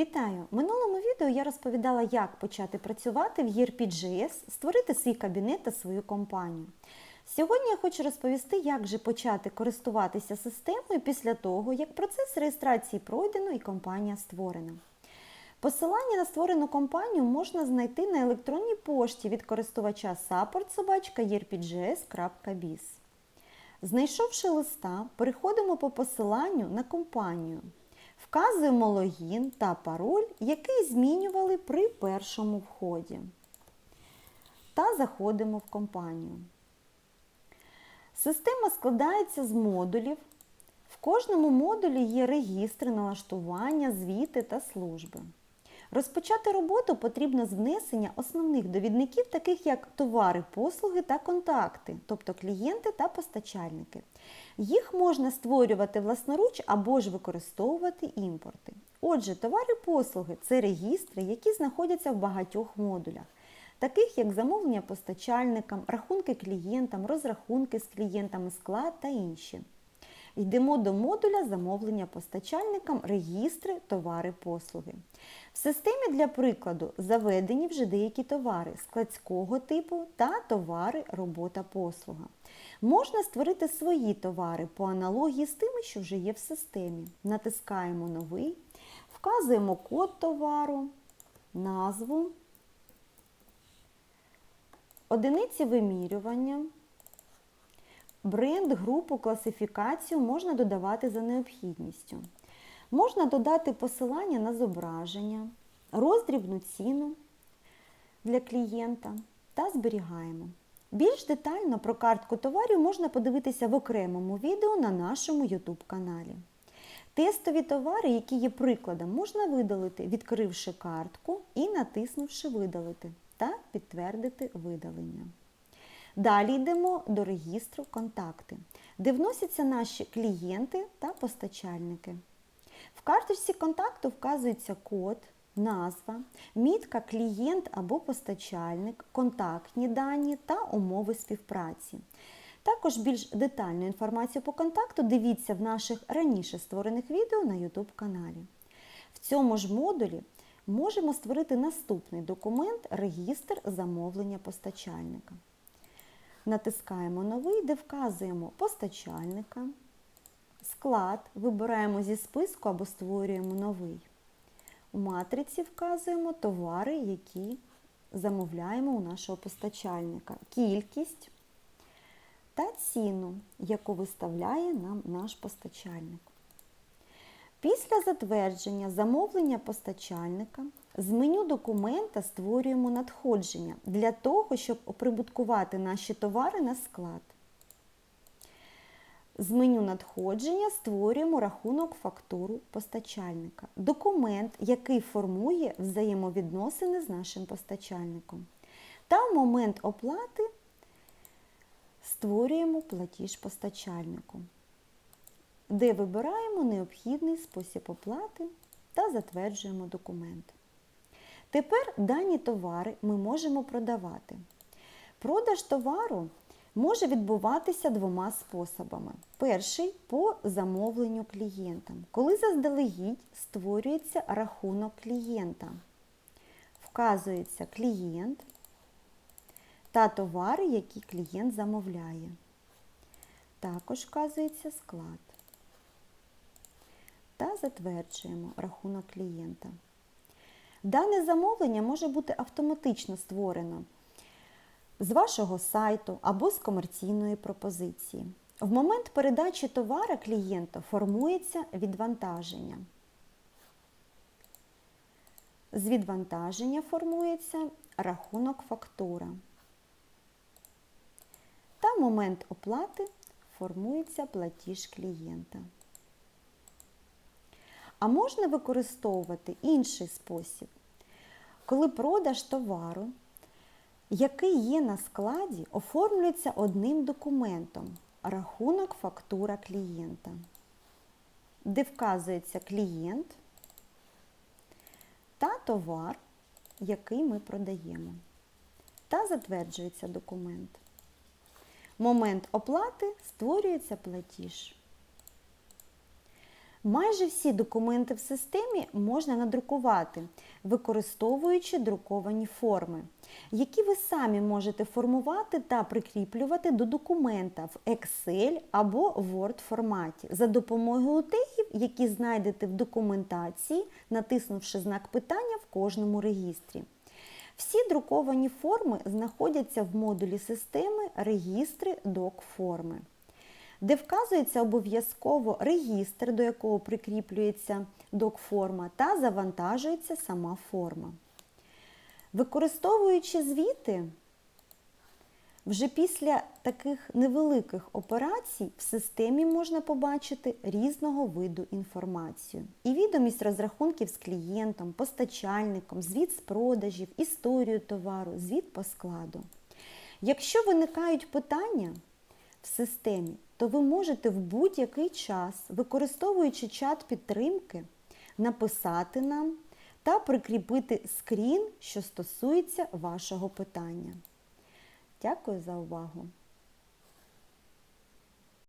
Вітаю! В минулому відео я розповідала, як почати працювати в ERP.js, створити свій кабінет та свою компанію. Сьогодні я хочу розповісти, як же почати користуватися системою після того, як процес реєстрації пройдено і компанія створена. Посилання на створену компанію можна знайти на електронній пошті від користувача support.erpjs.biz. Знайшовши листа, переходимо по посиланню на компанію. Вказуємо логін та пароль, який змінювали при першому вході. Та заходимо в компанію. Система складається з модулів. В кожному модулі є регістри, налаштування, звіти та служби. Розпочати роботу потрібно з внесення основних довідників, таких як товари, послуги та контакти, тобто клієнти та постачальники. Їх можна створювати власноруч або ж використовувати імпорти. Отже, товари послуги це регістри, які знаходяться в багатьох модулях, таких як замовлення постачальникам, рахунки клієнтам, розрахунки з клієнтами, склад та інші. Йдемо до модуля замовлення постачальникам, регістри, товари, послуги. В системі для прикладу заведені вже деякі товари складського типу та товари робота послуга. Можна створити свої товари по аналогії з тими, що вже є в системі. Натискаємо новий, вказуємо код товару, назву, одиниці вимірювання. Бренд, групу, класифікацію можна додавати за необхідністю. Можна додати посилання на зображення, роздрібну ціну для клієнта та зберігаємо. Більш детально про картку товарів можна подивитися в окремому відео на нашому YouTube каналі. Тестові товари, які є прикладом, можна видалити, відкривши картку і натиснувши Видалити та підтвердити видалення. Далі йдемо до регістру Контакти, де вносяться наші клієнти та постачальники. В карточці контакту вказується код, назва, мітка клієнт або постачальник, контактні дані та умови співпраці. Також більш детальну інформацію по контакту дивіться в наших раніше створених відео на YouTube каналі. В цьому ж модулі можемо створити наступний документ Регістр замовлення постачальника. Натискаємо новий, де вказуємо постачальника, склад, вибираємо зі списку або створюємо новий. У матриці вказуємо товари, які замовляємо у нашого постачальника, кількість та ціну, яку виставляє нам наш постачальник. Після затвердження замовлення постачальника з меню документа створюємо надходження для того, щоб оприбуткувати наші товари на склад. З меню надходження створюємо рахунок фактуру постачальника, документ, який формує взаємовідносини з нашим постачальником. Та в момент оплати створюємо платіж постачальнику, де вибираємо необхідний спосіб оплати та затверджуємо документ. Тепер дані товари ми можемо продавати. Продаж товару може відбуватися двома способами. Перший по замовленню клієнтам, коли заздалегідь створюється рахунок клієнта. Вказується клієнт та товари, які клієнт замовляє. Також вказується склад. Та затверджуємо рахунок клієнта. Дане замовлення може бути автоматично створено з вашого сайту або з комерційної пропозиції. В момент передачі товара клієнту формується відвантаження. З відвантаження формується рахунок фактура. Та момент оплати формується платіж клієнта. А можна використовувати інший спосіб, коли продаж товару, який є на складі, оформлюється одним документом рахунок фактура клієнта, де вказується клієнт та товар, який ми продаємо, та затверджується документ. Момент оплати створюється платіж. Майже всі документи в системі можна надрукувати, використовуючи друковані форми, які ви самі можете формувати та прикріплювати до документа в Excel або Word форматі. За допомогою тегів, які знайдете в документації, натиснувши знак питання в кожному регістрі. Всі друковані форми знаходяться в модулі системи Регістри док-форми де вказується обов'язково регістр, до якого прикріплюється док-форма, та завантажується сама форма. Використовуючи звіти, вже після таких невеликих операцій в системі можна побачити різного виду інформацію. І відомість розрахунків з клієнтом, постачальником, звіт з продажів, історію товару, звіт по складу. Якщо виникають питання в системі, то ви можете в будь-який час, використовуючи чат підтримки, написати нам та прикріпити скрін, що стосується вашого питання. Дякую за увагу!